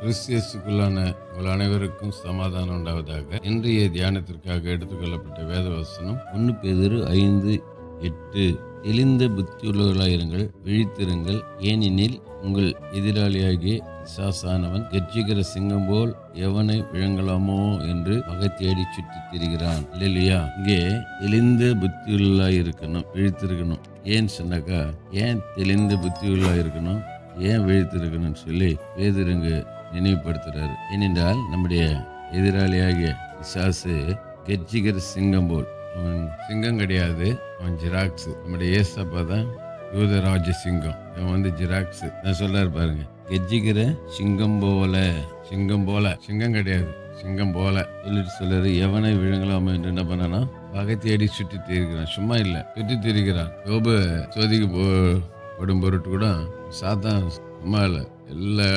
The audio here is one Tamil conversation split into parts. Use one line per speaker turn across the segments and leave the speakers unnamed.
கிறிஸ்தியஸுக்குள்ளான உங்கள் அனைவருக்கும் சமாதானம் உண்டாவதாக. இன்றைய தியானத்திற்காக எடுத்துக்கொள்ளப்பட்ட வேத வசனம் ஒன்று பேதிரு ஐந்து எட்டு. தெளிந்த புத்தியுள்ளவர்களாயிருங்கள் விழித்திருங்கள். ஏனெனில் உங்கள் எதிராளியாகிய பிசாசானவன் கர்ஜிக்கிற சிங்கம் போல் எவனை விழுங்கலாமோ என்று வகை தேடி சுற்றித் திரிகிறான். இல்லையா இங்கே தெளிந்த புத்தியுள்ளா இருக்கணும் விழித்திருக்கணும். ஏன் சொன்னாக்கா ஏன் தெளிந்த புத்தியுள்ளா இருக்கணும்? ஏன் விழித்திருக்கணும்னு சொல்லி வேதிருங்க நினைவுபடுத்துறாரு. ஏனென்றால் நம்முடைய எதிராளியாகிய பிசாசு கெட்சிகர் சிங்கம் போல். அவன் சிங்கம் கிடையாது அவன் ஜிராக்ஸ். நம்முடைய ஏசப்பா தான் யூதராஜ சிங்கம். இவன் வந்து ஜிராக்ஸ். நான் சொல்றாரு பாருங்க. கெஜிக்கிற சிங்கம் போல சிங்கம் போல. சிங்கம் கிடையாது சிங்கம் போல. சொல்லிட்டு சொல்றாரு எவனை விழுங்கலாம் என்று என்ன பண்ணனா பகை தேடி சுற்றி திரிகிறான். சும்மா இல்லை சுற்றி திரிகிறான். யோபு சோதிக்கு போ படும் பொருட்டு கூட சாத்தான் சும்மா இல்லை எல்லா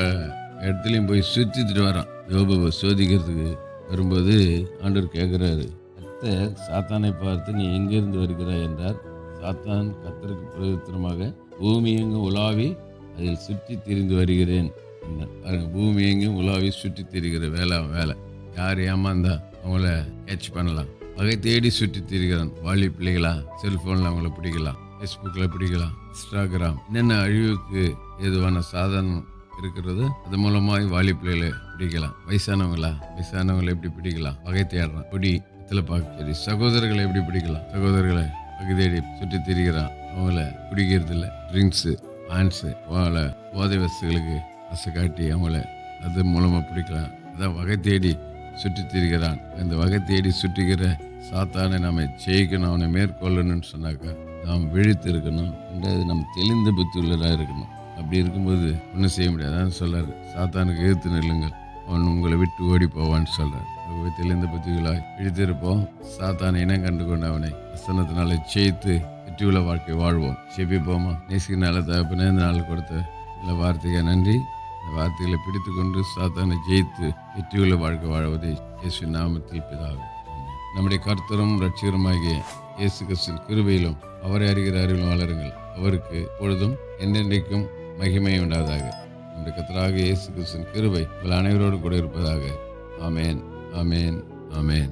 இடத்துலையும் போய் சுற்றிட்டு வரான். யோபுவை சோதிக்கிறதுக்கு வரும்போது ஆண்டவர் கேட்குறாரு கர்த்தர் சாத்தானை பார்த்து நீ எங்கிருந்து வருகிறாய்? என்றார். சாத்தான் கத்தருக்கு பிரயோஜனமாக பூமி எங்கும் உலாவி அதில் சுற்றி திரிந்து வருகிறேன் என்றார். பாருங்க பூமி எங்கும் உலாவி சுற்றி திரிகிற வேலை வேலை. யார் ஏமாந்தா அவங்கள கேட்ச் பண்ணலாம். வகை தேடி சுற்றி திரிகிறான் வாலி பிள்ளைகளா? செல்ஃபோனில் அவங்கள பிடிக்கலாம். ஃபேஸ்புக்கில் பிடிக்கலாம் இன்ஸ்டாகிராம் என்னென்ன அழிவுக்கு ஏதுவான சாதனம் இருக்கிறது அது மூலமாக வாலி பிள்ளைகளை பிடிக்கலாம். வயசானவங்களா? வயசானவங்களை எப்படி பிடிக்கலாம்? வகை தேடுறான். கொடி இதில் பார்க்க சரி சகோதரர்களை எப்படி பிடிக்கலாம்? சகோதரர்களை வகை தேடி சுற்றி திரிகிறான். அவங்கள பிடிக்கிறது இல்லை ட்ரிங்க்ஸு ஆன்ஸு அவங்கள போதை வசதிகளுக்கு ஆசை காட்டி அவங்கள அது மூலமாக பிடிக்கலாம். அதான் வகை தேடி சுற்றி திரிகிறான். இந்த வகை தேடி சுற்றுகிற சாத்தானை நாம் ஜெயிக்கணும். அவனை மேற்கொள்ளணும்னு சொன்னாக்கா நாம் விழித்து இருக்கணும் ரெண்டாவது நம்ம தெளிந்த புத்தி உள்ளதாக இருக்கணும். அப்படி இருக்கும்போது ஒன்றும் செய்ய முடியாது. அதான் சாத்தானுக்கு எதிர்த்து நில்லுங்கள். அவன் உங்களை விட்டு ஓடி போவான்னு சொல்கிறார் தெளிந்த புத்திகளாய் விழித்திருப்போம். சாத்தானை இனம் கண்டு கொண்டு அவனை அசனத்தினால ஜெயித்து வெற்றியுள்ள வாழ்க்கை வாழ்வோம். செபிப்போமா நேசிக்க நல்ல தகப்பனே இந்த நாள் கொடுத்த நல்ல வார்த்தைக்கு நன்றி. இந்த வார்த்தைகளை பிடித்து கொண்டு சாத்தானை ஜெயித்து வெற்றியுள்ள வாழ்க்கை வாழ்வதை இயேசு நாமத்தில் பிதாவே. நம்முடைய கர்த்தரும் ரட்சிகருமாகிய இயேசு கிறிஸ்தின் கிருபையிலும் அவரை அறிகிற அறிவிலும் வளருங்கள் அவருக்கு பொழுதும் என்றென்றைக்கும் மகிமை உண்டாதாக. நம்முடைய கத்தராக இயேசு கிறிஸ்தின் கிருபை உங்கள் அனைவரோடு கூட இருப்பதாக. ஆமேன் ஆமேன் ஆமேன்.